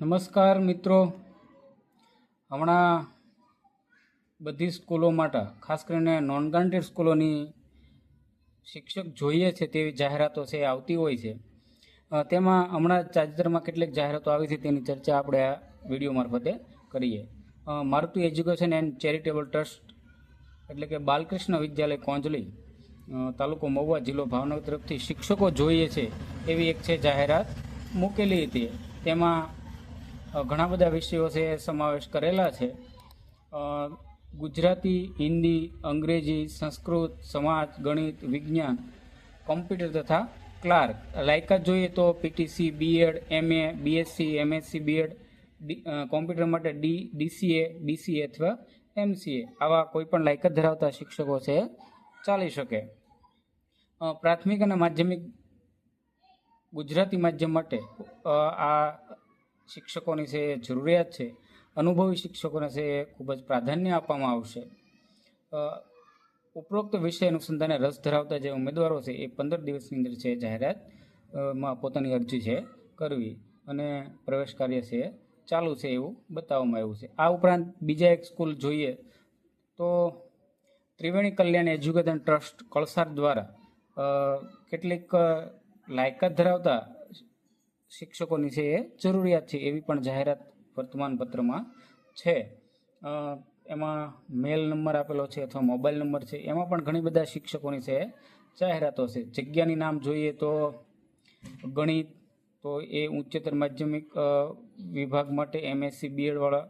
નમસ્કાર મિત્રો. હમણાં બધી સ્કૂલો માટે, ખાસ કરીને નોન ગ્રાન્ટેડ સ્કૂલોની શિક્ષક જોઈએ છે તેવી જાહેરાતો છે આવતી હોય છે. તેમાં હમણાં તાજેતરમાં કેટલીક જાહેરાતો આવી છે તેની ચર્ચા આપણે આ વીડિયો મારફતે કરીએ. Maruti education and charitable trust એટલે કે બાલકૃષ્ણ વિદ્યાલય કોંજલી તાલુકો મહુવા જિલ્લો ભાવનગર તરફથી શિક્ષકો જોઈએ છે એવી એક છે જાહેરાત મૂકેલી હતી. તેમાં ઘણા બધા વિષયો છે, સમાવેશ કરેલા છે. ગુજરાતી, હિન્દી, અંગ્રેજી, સંસ્કૃત, સમાજ, ગણિત, વિજ્ઞાન, કોમ્પ્યુટર તથા ક્લાર્ક. લાયકાત જોઈએ તો PTC, BEd, MA, BSc, MSc, BEd computer માટે ડી, ડીસીએ બીસીએ અથવા એમસીએ. આવા કોઈ પણ લાયકાત ધરાવતા શિક્ષકો છે, ચાલી શકે. પ્રાથમિક અને માધ્યમિક ગુજરાતી માધ્યમ માટે આ શિક્ષકોની છે જરૂરિયાત છે. અનુભવી શિક્ષકોને છે ખૂબ જ પ્રાધાન્ય આપવામાં આવશે. ઉપરોક્ત વિષય અનુસંધાને રસ ધરાવતા જે ઉમેદવારો છે એ પંદર દિવસની અંદર છે જાહેરાતમાં પોતાની અરજી છે કરવી અને પ્રવેશ કાર્ય છે ચાલુ છે એવું બતાવવામાં આવ્યું છે. આ ઉપરાંત બીજા એક સ્કૂલ જોઈએ તો ત્રિવેણી કલ્યાણ એજ્યુકેશન ટ્રસ્ટ, કળસાર દ્વારા કેટલીક લાયકાત ધરાવતા શિક્ષકોની છે એ જરૂરિયાત છે એવી પણ જાહેરાત વર્તમાનપત્રમાં છે. એમાં મેલ નંબર આપેલો છે અથવા મોબાઈલ નંબર છે, એમાં પણ ઘણી બધા શિક્ષકોની છે જાહેરાતો છે. જગ્યાની નામ જોઈએ તો ગણિત, તો એ ઉચ્ચતર માધ્યમિક વિભાગ માટે એમએસસી, બીએડવાળા,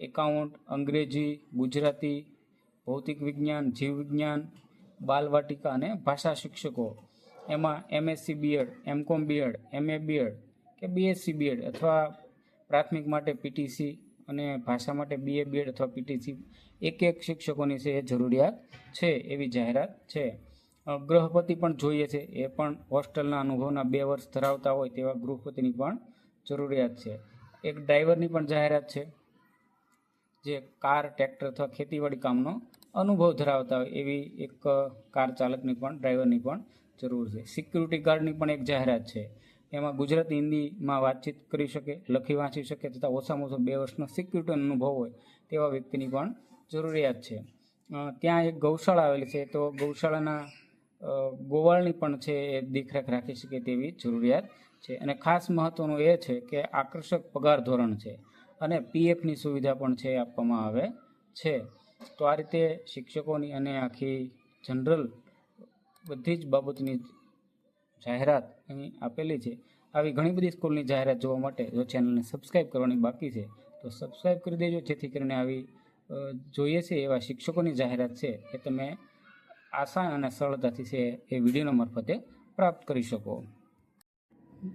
એકાઉન્ટ, અંગ્રેજી, ગુજરાતી, ભૌતિક વિજ્ઞાન, જીવ વિજ્ઞાન, બાલવાટિકા અને ભાષા શિક્ષકો. એમાં MSc, BEd, MCom BEd, MA BEd કે બીએસસી બીએડ અથવા પ્રાથમિક માટે પીટીસી અને ભાષા માટે બીએ બીએડ અથવા પીટીસી એક એક શિક્ષકોની છે એ જરૂરિયાત છે એવી જાહેરાત છે. ગૃહપતિ પણ જોઈએ છે. એ પણ હોસ્ટેલના અનુભવના બે વર્ષ ધરાવતા હોય તેવા ગૃહપતિની પણ જરૂરિયાત છે. એક ડ્રાઈવરની પણ જાહેરાત છે જે કાર, ટ્રેક્ટર અથવા ખેતીવાડી કામનો અનુભવ ધરાવતા હોય એવી એક કાર ચાલકની પણ, ડ્રાઈવરની પણ જરૂર છે. સિક્યુરિટી ગાર્ડની પણ એક જાહેરાત છે. એમાં ગુજરાતી હિન્દીમાં વાતચીત કરી શકે, લખી વાંચી શકે તથા ઓછામાં ઓછો બે વર્ષનો સિક્યુરિટી અનુભવ હોય તેવા વ્યક્તિની પણ જરૂરિયાત છે. ત્યાં એક ગૌશાળા આવેલી છે તો ગૌશાળાના ગોવાળની પણ છે એ દેખરેખ રાખી શકે તેવી જરૂરિયાત છે. અને ખાસ મહત્ત્વનું એ છે કે આકર્ષક પગાર ધોરણ છે અને પીએફની સુવિધા પણ છે આપવામાં આવે છે. તો આ રીતે શિક્ષકોની અને આખી જનરલ બધી જ બાબતની જાહેરાત અહીં આપેલી છે. આવી ઘણી બધી સ્કૂલની જાહેરાત જોવા માટે જો ચેનલને સબસ્ક્રાઈબ કરવાની બાકી છે, તો સબસ્ક્રાઈબ કરી દેજો. જેથી કરીને આવી જોઈએ છે એવા શિક્ષકોની જાહેરાત છે એ તમે આસાન અને સરળતાથી છે એ વિડીયોના મારફતે પ્રાપ્ત કરી શકો.